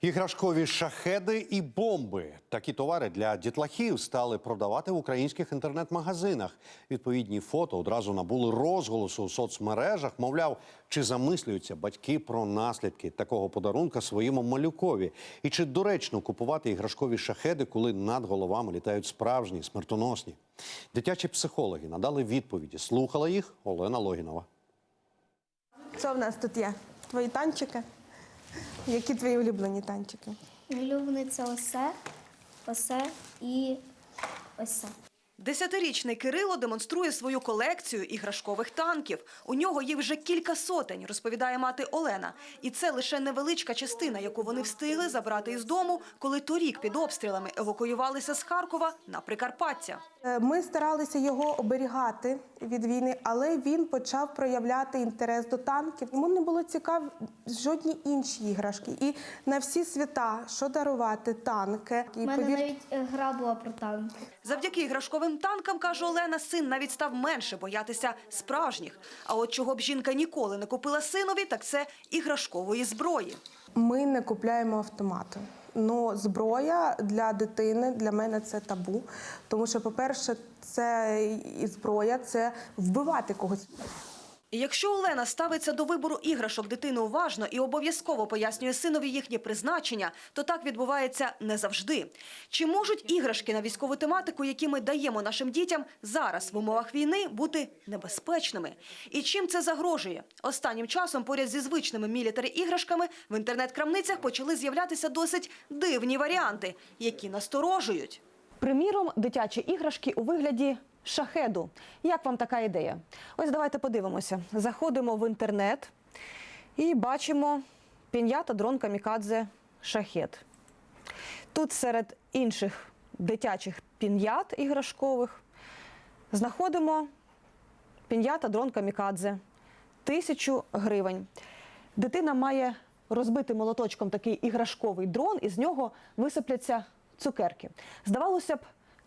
Іграшкові шахеди і бомби. Такі товари для дітлахів стали продавати в українських інтернет-магазинах. Відповідні фото одразу набули розголосу у соцмережах. Мовляв, чи замислюються батьки про наслідки такого подарунка своєму малюкові? І чи доречно купувати іграшкові шахеди, коли над головами літають справжні смертоносні? Дитячі психологи надали відповіді. Слухала їх Олена Логінова. Що в нас тут є? Твої танчики? Які твої улюблені танчики? Улюблений це осе, осе і осе. Десятирічний Кирило демонструє свою колекцію іграшкових танків. У нього їх вже кілька сотень, розповідає мати Олена. І це лише невеличка частина, яку вони встигли забрати із дому, коли торік під обстрілами евакуювалися з Харкова на Прикарпаття. Е, Ми старалися його оберігати від війни, але він почав проявляти інтерес до танків. Йому не було цікаві жодні інші іграшки. І на всі свята, що дарувати, танки. І У мене повір- навіть е, гра була про танки. Завдяки іграшковим танкам, каже Олена, син навіть став менше боятися справжніх. А от чого б жінка ніколи не купила синові, так це іграшкової зброї. Ми не купляємо автомати. Ну, зброя для дитини для мене це табу. Тому що, по-перше, це і зброя, це вбивати когось. Якщо Олена ставиться до вибору іграшок дитини уважно і обов'язково пояснює синові їхнє призначення, то так відбувається не завжди. Чи можуть іграшки на військову тематику, які ми даємо нашим дітям зараз в умовах війни, бути небезпечними? І чим це загрожує? Останнім часом поряд зі звичними мілітарі іграшками в інтернет-крамницях почали з'являтися досить дивні варіанти, які насторожують. Приміром, дитячі іграшки у вигляді шахеду. Як вам така ідея? Ось давайте подивимося. Заходимо в інтернет і бачимо пін'ята дрон камікадзе шахет. Тут серед інших дитячих пін'ят іграшкових знаходимо пін'ята дрон камікадзе. Тисячу гривень. Дитина має розбити молоточком такий іграшковий дрон, і з нього висипляться цукерки. Здавалося б,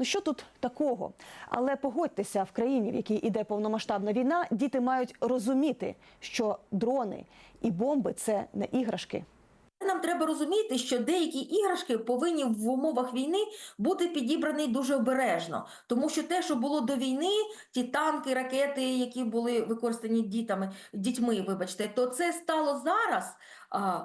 ну що тут такого? Але погодьтеся, в країні, в якій іде повномасштабна війна, діти мають розуміти, що дрони і бомби це не іграшки. Нам треба розуміти, що деякі іграшки повинні в умовах війни бути підібрані дуже обережно, тому що те, що було до війни, ті танки, ракети, які були використані дітами, дітьми, вибачте, то це стало зараз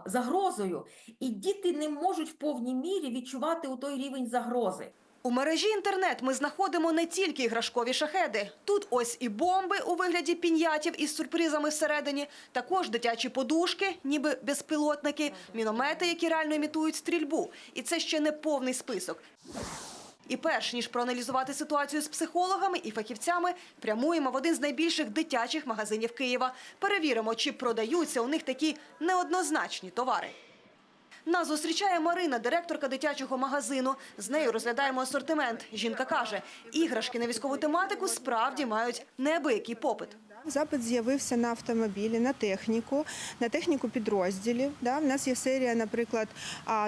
загрозою, і діти не можуть в повній мірі відчувати у той рівень загрози. У мережі інтернет ми знаходимо не тільки іграшкові шахеди. Тут ось і бомби у вигляді пін'ятів із сюрпризами всередині, також дитячі подушки, ніби безпілотники, міномети, які реально імітують стрільбу. І це ще не повний список. І перш ніж проаналізувати ситуацію з психологами і фахівцями, прямуємо в один з найбільших дитячих магазинів Києва. Перевіримо, чи продаються у них такі неоднозначні товари. Нас зустрічає Марина, директорка дитячого магазину. З нею розглядаємо асортимент. Жінка каже, іграшки на військову тематику справді мають неабиякий попит. Запит з'явився на автомобілі, на техніку, на техніку підрозділів. Да? В нас є серія, наприклад,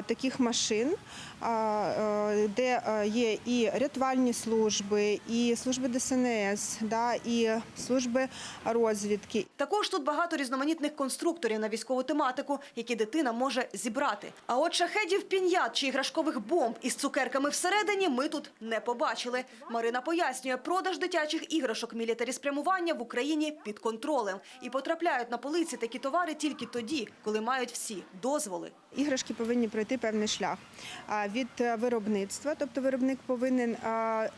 таких машин, е, де е, є і рятувальні служби, і служби ДСНС, да? і служби розвідки. Також тут багато різноманітних конструкторів на військову тематику, які дитина може зібрати. А от шахедів пін'ят чи іграшкових бомб із цукерками всередині ми тут не побачили. Марина пояснює, продаж дитячих іграшок мілітарі спрямування в Україні під контролем. І потрапляють на полиці такі товари тільки тоді, коли мають всі дозволи. Іграшки повинні пройти певний шлях від е, виробництва, тобто виробник повинен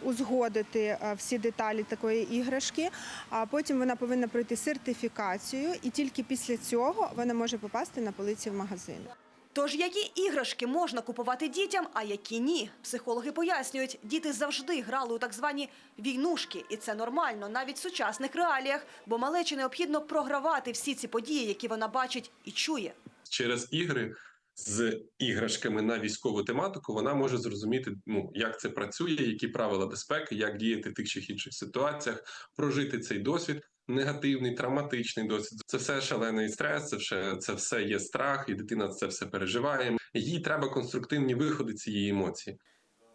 узгодити всі деталі такої іграшки, а потім вона повинна пройти сертифікацію, і тільки після цього вона може попасти на полиці в магазин. Тож які іграшки можна купувати дітям, а які ні? Психологи пояснюють, діти завжди грали у так звані війнушки, і це нормально навіть в сучасних реаліях, бо малечі необхідно програвати всі ці події, які вона бачить і чує. через ігри з іграшками на військову тематику вона може зрозуміти, ну як це працює, які правила безпеки, як діяти в тих чи інших ситуаціях, прожити цей досвід. Негативний, травматичний досвід. Це все шалений стрес, це все, це все є страх, і дитина це все переживає. Їй треба конструктивні виходи цієї емоції.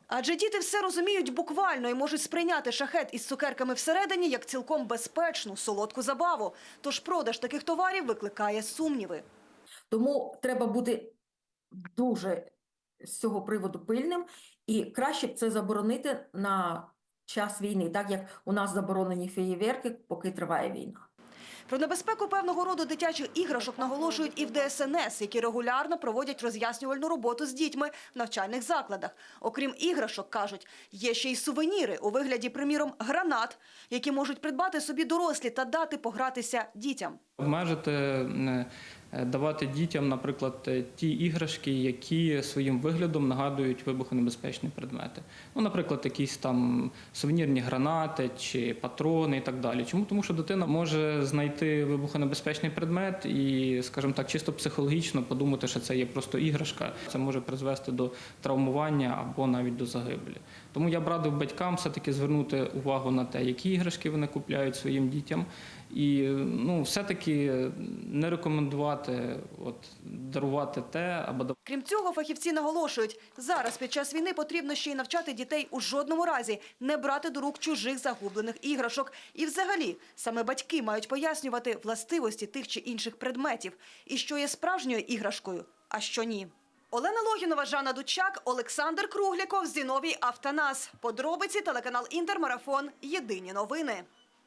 Адже діти все розуміють буквально і можуть сприйняти шахет із цукерками всередині як цілком безпечну, солодку забаву. Тож продаж таких товарів викликає сумніви. Тому треба бути дуже з цього приводу пильним, і краще б це заборонити на час війни, так як у нас заборонені феєверки, поки триває війна. Про небезпеку певного роду дитячих іграшок наголошують і в ДСНС, які регулярно проводять роз'яснювальну роботу з дітьми в навчальних закладах. Окрім іграшок, кажуть, є ще й сувеніри у вигляді, приміром, гранат, які можуть придбати собі дорослі та дати погратися дітям. Обмежити, е, давати дітям, наприклад, е, ті іграшки, які своїм виглядом нагадують вибухонебезпечні предмети. Ну, наприклад, якісь там сувенірні гранати чи патрони і так далі. Чому? Тому що дитина може знайти вибухонебезпечний предмет і, скажімо так, чисто психологічно подумати, що це є просто іграшка. Це може призвести до травмування або навіть до загибелі. Тому я б радив батькам все-таки звернути увагу на те, які іграшки вони купляють своїм дітям. І ну, все-таки не рекомендувати от, дарувати те або Крім цього, фахівці наголошують, зараз під час війни потрібно ще й навчати дітей у жодному разі не брати до рук чужих загублених іграшок. І взагалі, саме батьки мають пояснювати властивості тих чи інших предметів, і що є справжньою іграшкою, а що ні. Олена Логінова, Жанна Дучак, Олександр Кругліков, Зіновій Автонас. Подробиці телеканал Інтермарафон. Єдині новини.